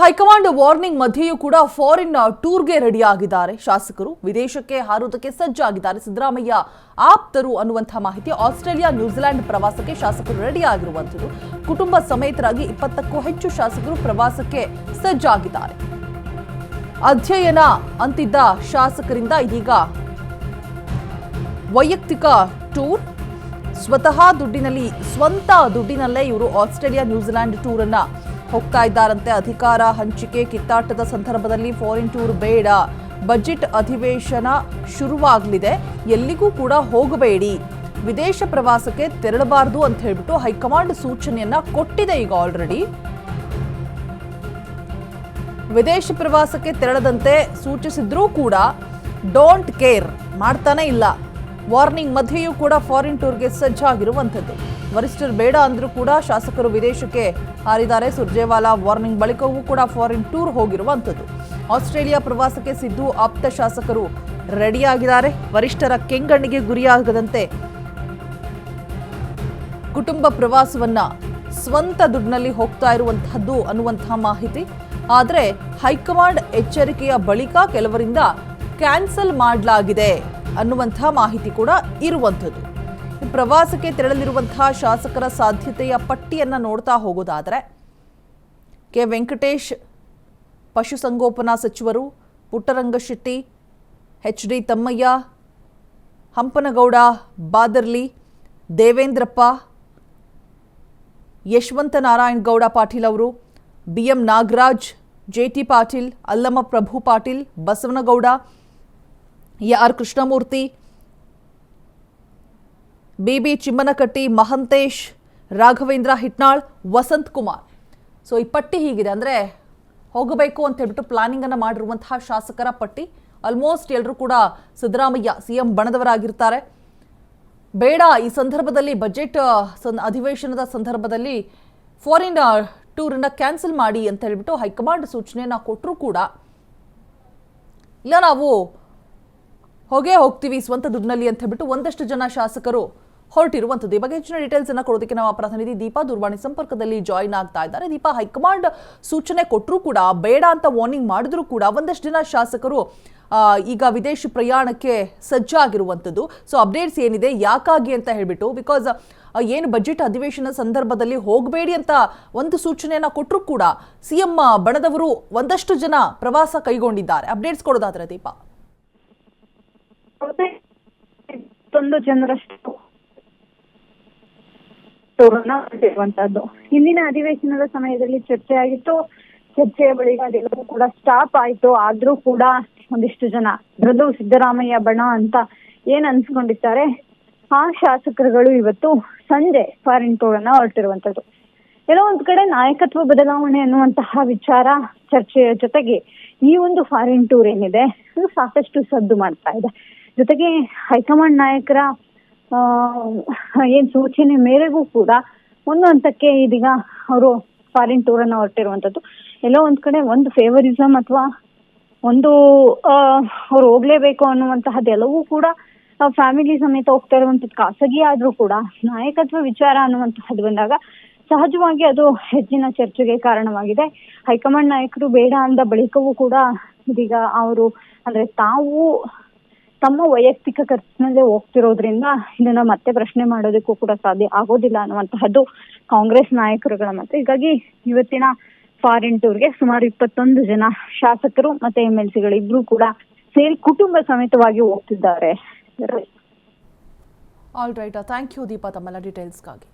High command warning ಮಧ್ಯೆಯೂ ಕೂಡ foreign ಟೂರ್ಗೆ ರೆಡಿ ಆಗಿದ್ದಾರೆ ಶಾಸಕರು ವಿದೇಶಕ್ಕೆ ಹಾರುವುದಕ್ಕೆ ಸಜ್ಜಾಗಿದ್ದಾರೆ. ಸಿದ್ದರಾಮಯ್ಯ ಆಪ್ತರು ಅನ್ನುವಂತಹ ಮಾಹಿತಿ ಆಸ್ಟ್ರೇಲಿಯಾ ನ್ಯೂಜಿಲೆಂಡ್ ಪ್ರವಾಸಕ್ಕೆ ಶಾಸಕರು ರೆಡಿ ಆಗಿರುವಂಥದ್ದು ಕುಟುಂಬ ಸಮೇತರಾಗಿ ಇಪ್ಪತ್ತಕ್ಕೂ ಹೆಚ್ಚು ಶಾಸಕರು ಪ್ರವಾಸಕ್ಕೆ ಸಜ್ಜಾಗಿದ್ದಾರೆ. ಅಧ್ಯಯನ ಅಂತಿದ್ದ ಶಾಸಕರಿಂದ ಇದೀಗ ವೈಯಕ್ತಿಕ ಟೂರ್. ಸ್ವತಃ ದುಡ್ಡಿನಲ್ಲಿ, ಸ್ವಂತ ದುಡ್ಡಿನಲ್ಲೇ ಇವರು ಆಸ್ಟ್ರೇಲಿಯಾ ನ್ಯೂಜಿಲೆಂಡ್ ಟೂರ್ ಹೋಗ್ತಾ ಇದ್ದಾರಂತೆ ಅಧಿಕಾರ ಹಂಚಿಕೆ ಕಿತ್ತಾಟದ ಸಂದರ್ಭದಲ್ಲಿ ಫಾರಿನ್ ಟೂರ್ ಬೇಡ. ಬಜೆಟ್ ಅಧಿವೇಶನ ಶುರುವಾಗಲಿದೆ. ಎಲ್ಲಿಗೂ ಕೂಡ ಹೋಗಬೇಡಿ. ವಿದೇಶ ಪ್ರವಾಸಕ್ಕೆ ತೆರಳಬಾರದು ಅಂತ ಹೇಳ್ಬಿಟ್ಟು ಹೈಕಮಾಂಡ್ ಸೂಚನೆಯನ್ನ ಕೊಟ್ಟಿದೆ ಈಗ ಆಲ್ರೆಡಿ ವಿದೇಶ ಪ್ರವಾಸಕ್ಕೆ ತೆರಳದಂತೆ ಸೂಚಿಸಿದ್ರೂ ಕೂಡ ಡೋಂಟ್ ಕೇರ್ ಮಾಡ್ತಾನೆ ಇಲ್ಲ. ವಾರ್ನಿಂಗ್ ಮಧ್ಯೆಯೂ ಕೂಡ ಫಾರಿನ್ ಟೂರ್ಗೆ ಸಜ್ಜಾಗಿರುವಂಥದ್ದು. ವರಿಷ್ಠರು ಬೇಡ ಅಂದರೂ ಕೂಡ ಶಾಸಕರು ವಿದೇಶಕ್ಕೆ ಹಾರಿದ್ದಾರೆ. ಸುರ್ಜೇವಾಲಾ ವಾರ್ನಿಂಗ್ ಬಳಿಕವೂ ಕೂಡ ಫಾರಿನ್ ಟೂರ್ ಹೋಗಿರುವಂಥದ್ದು. ಆಸ್ಟ್ರೇಲಿಯಾ ಪ್ರವಾಸಕ್ಕೆ ಸಿದ್ದು ಆಪ್ತ ಶಾಸಕರು ರೆಡಿಯಾಗಿದ್ದಾರೆ. ವರಿಷ್ಠರ ಕೆಂಗಣ್ಣಿಗೆ ಗುರಿಯಾಗದಂತೆ ಕುಟುಂಬ ಪ್ರವಾಸವನ್ನ ಸ್ವಂತ ದುಡ್ಡಿನಲ್ಲಿ ಹೋಗ್ತಾ ಇರುವಂತಹದ್ದು ಅನ್ನುವಂತಹ ಮಾಹಿತಿ. ಆದರೆ ಹೈಕಮಾಂಡ್ ಎಚ್ಚರಿಕೆಯ ಬಳಿಕ ಕೆಲವರಿಂದ ಕ್ಯಾನ್ಸಲ್ ಮಾಡಲಾಗಿದೆ. ಅನ್ನುವಂತಹ ಮಾಹಿತಿ ಕೂಡ ಇರುವಂಥದ್ದು. ಪ್ರವಾಸಕ್ಕೆ ತೆರಳಲಿರುವಂತಹ ಶಾಸಕರ ಸಾಧ್ಯತೆಯ ಪಟ್ಟಿಯನ್ನು ನೋಡ್ತಾ ಹೋಗೋದಾದರೆ, ಕೆ. ವೆಂಕಟೇಶ್ ಪಶುಸಂಗೋಪನಾ ಸಚಿವರು ಪುಟ್ಟರಂಗಶೆಟ್ಟಿ ಎಚ್. ಡಿ. ತಮ್ಮಯ್ಯ, ಹಂಪನಗೌಡ, ಬಾದರ್ಲಿ, ದೇವೇಂದ್ರಪ್ಪ, ಯಶವಂತ ನಾರಾಯಣ್ ಗೌಡ ಪಾಟೀಲ್ ಅವರು, B. M. Nagaraj, J. T. Patil, Allamma Prabhu Patil, Basavanagouda R Krishnamurthy? B B Chimmanakatti, Mahantesh, Raghavendra Hitnal, Vasanth Kumar. So ಈ ಪಟ್ಟಿ ಹೀಗಿದೆ. ಅಂದರೆ ಹೋಗಬೇಕು ಅಂತ ಹೇಳ್ಬಿಟ್ಟು ಪ್ಲಾನಿಂಗನ್ನು ಮಾಡಿರುವಂತಹ ಶಾಸಕರ ಪಟ್ಟಿ. ಆಲ್ಮೋಸ್ಟ್ ಎಲ್ಲರೂ ಕೂಡ ಸಿದ್ದರಾಮಯ್ಯ ಸಿ ಎಂ ಬಣದವರಾಗಿರ್ತಾರೆ. ಬೇಡ, ಈ ಸಂದರ್ಭದಲ್ಲಿ ಬಜೆಟ್ ಸನ್, ಅಧಿವೇಶನದ ಸಂದರ್ಭದಲ್ಲಿ ಫಾರಿನ್ ಟೂರನ್ನು ಕ್ಯಾನ್ಸಲ್ ಮಾಡಿ ಅಂತ ಹೇಳ್ಬಿಟ್ಟು ಹೈಕಮಾಂಡ್ ಸೂಚನೆಯನ್ನು ಕೊಟ್ಟರೂ ಕೂಡ ಇಲ್ಲ ನಾವು ಹೋಗೇ ಹೋಗ್ತೀವಿ ಸ್ವಂತ ದುಡ್ಡಿನಲ್ಲಿ ಅಂತ ಹೇಳ್ಬಿಟ್ಟು ಒಂದಷ್ಟು ಜನ ಶಾಸಕರು ಹೊರಟಿರುವಂಥದ್ದು. ಈ ಬಗ್ಗೆ ಹೆಚ್ಚಿನ ಡೀಟೇಲ್ಸ್ ಅನ್ನ ಕೊಡೋದಕ್ಕೆ ನಮ್ಮ ಪ್ರತಿನಿಧಿ ದೀಪಾ ದುರ್ವಾಣಿ ಸಂಪರ್ಕದಲ್ಲಿ ಜಾಯಿನ್ ಆಗ್ತಾ ಇದ್ದಾರೆ. ದೀಪಾ, ಹೈಕಮಾಂಡ್ ಸೂಚನೆ ಕೊಟ್ಟರೂ ಕೂಡ, ಬೇಡ ಅಂತ ವಾರ್ನಿಂಗ್ ಮಾಡಿದ್ರು ಕೂಡ ಒಂದಷ್ಟು ಜನ ಶಾಸಕರು ಈಗ ವಿದೇಶಿ ಪ್ರಯಾಣಕ್ಕೆ ಸಜ್ಜಾಗಿರುವಂಥದ್ದು. ಸೊ ಅಪ್ಡೇಟ್ಸ್ ಏನಿದೆ, ಯಾಕಾಗಿ ಅಂತ ಹೇಳಿಬಿಟ್ಟು ಬಿಕಾಸ್ ಏನು ಬಜೆಟ್ ಅಧಿವೇಶನ ಸಂದರ್ಭದಲ್ಲಿ ಹೋಗಬೇಡಿ ಅಂತ ಒಂದು ಸೂಚನೆಯನ್ನು ಕೊಟ್ಟರು ಕೂಡ ಸಿಎಂ ಬಣದವರು ಒಂದಷ್ಟು ಜನ ಪ್ರವಾಸ ಕೈಗೊಂಡಿದ್ದಾರೆ. ಅಪ್ಡೇಟ್ಸ್ ಕೊಡೋದಾದ್ರೆ ದೀಪಾ. ಒಂದು ಜನರಷ್ಟು ಇರುವಂತಹದ್ದು. ಹಿಂದಿನ ಅಧಿವೇಶನದ ಸಮಯದಲ್ಲಿ ಚರ್ಚೆ ಆಗಿತ್ತು. ಚರ್ಚೆಯ ಬಳಿಕ ಅದೆಲ್ಲವೂ ಕೂಡ ಸ್ಟಾಪ್ ಆಯ್ತು. ಆದ್ರೂ ಕೂಡ ಒಂದಿಷ್ಟು ಜನ ಅದರಲ್ಲೂ ಸಿದ್ದರಾಮಯ್ಯ ಬಣ ಅಂತ ಏನ್ ಅನ್ಸ್ಕೊಂಡಿದ್ದಾರೆ ಆ ಶಾಸಕರುಗಳು ಇವತ್ತು ಸಂಜೆ ಫಾರಿನ್ ಟೂರ್ ಅನ್ನ ಹೊರಟಿರುವಂತದ್ದು ಎಲ್ಲೋ ಒಂದ್ ಕಡೆ ನಾಯಕತ್ವ ಬದಲಾವಣೆ ಅನ್ನುವಂತಹ ವಿಚಾರ ಚರ್ಚೆಯ ಜೊತೆಗೆ ಈ ಒಂದು ಫಾರಿನ್ ಟೂರ್ ಏನಿದೆ ಅದು ಸಾಕಷ್ಟು ಸದ್ದು ಮಾಡ್ತಾ ಇದೆ. ಜೊತೆಗೆ ಹೈಕಮಾಂಡ್ ನಾಯಕರ ಏನ್ ಸೂಚನೆ ಮೇರೆಗೂ ಕೂಡ ಒಂದು ಹಂತಕ್ಕೆ ಇದೀಗ ಅವರು ಫಾರಿನ್ ಟೂರ್ ಅನ್ನ ಹೊರಟಿರುವಂತದ್ದು. ಎಲ್ಲೋ ಒಂದ್ ಕಡೆ ಒಂದು ಫೇವರಿಸಮ್ ಅಥವಾ ಒಂದು ಅವ್ರು ಹೋಗ್ಲೇಬೇಕು ಅನ್ನುವಂತಹದ್ದೆಲ್ಲವೂ ಕೂಡ ಫ್ಯಾಮಿಲಿ ಸಮೇತ ಹೋಗ್ತಾ ಇರುವಂತದ್ದು. ಖಾಸಗಿ ಆದ್ರೂ ಕೂಡ ನಾಯಕತ್ವ ವಿಚಾರ ಅನ್ನುವಂತಹದ್ದು ಬಂದಾಗ ಸಹಜವಾಗಿ ಅದು ಹೆಚ್ಚಿನ ಚರ್ಚೆಗೆ ಕಾರಣವಾಗಿದೆ. ಹೈಕಮಾಂಡ್ ನಾಯಕರು ಬೇಡ ಅಂದ ಬಳಿಕವೂ ಕೂಡ ಇದೀಗ ಅವರು, ಅಂದ್ರೆ ತಾವು ತಮ್ಮ ವೈಯಕ್ತಿಕ ಖರ್ಚಿನಲ್ಲೇ ಹೋಗ್ತಿರೋದ್ರಿಂದ ಇದನ್ನ ಮತ್ತೆ ಪ್ರಶ್ನೆ ಮಾಡೋದಕ್ಕೂ ಕೂಡ ಸಾಧ್ಯ ಆಗೋದಿಲ್ಲ ಅನ್ನುವಂತಹದ್ದು ಕಾಂಗ್ರೆಸ್ ನಾಯಕರುಗಳ ಮತ. ಹೀಗಾಗಿ ಇವತ್ತಿನ ಫಾರಿನ್ ಟೂರ್ಗೆ ಸುಮಾರು ಇಪ್ಪತ್ತೊಂದು ಜನ ಶಾಸಕರು ಮತ್ತೆ ಎಂ ಎಲ್ ಸಿಗಳು ಇಬ್ರು ಕೂಡ ಸೇರಿ ಕುಟುಂಬ ಸಮೇತವಾಗಿ ಹೋಗ್ತಿದ್ದಾರೆ. All right thank you Deepa ತಮ್ಮೆಲ್ಲ ಡೀಟೇಲ್ಸ್ಗಾಗಿ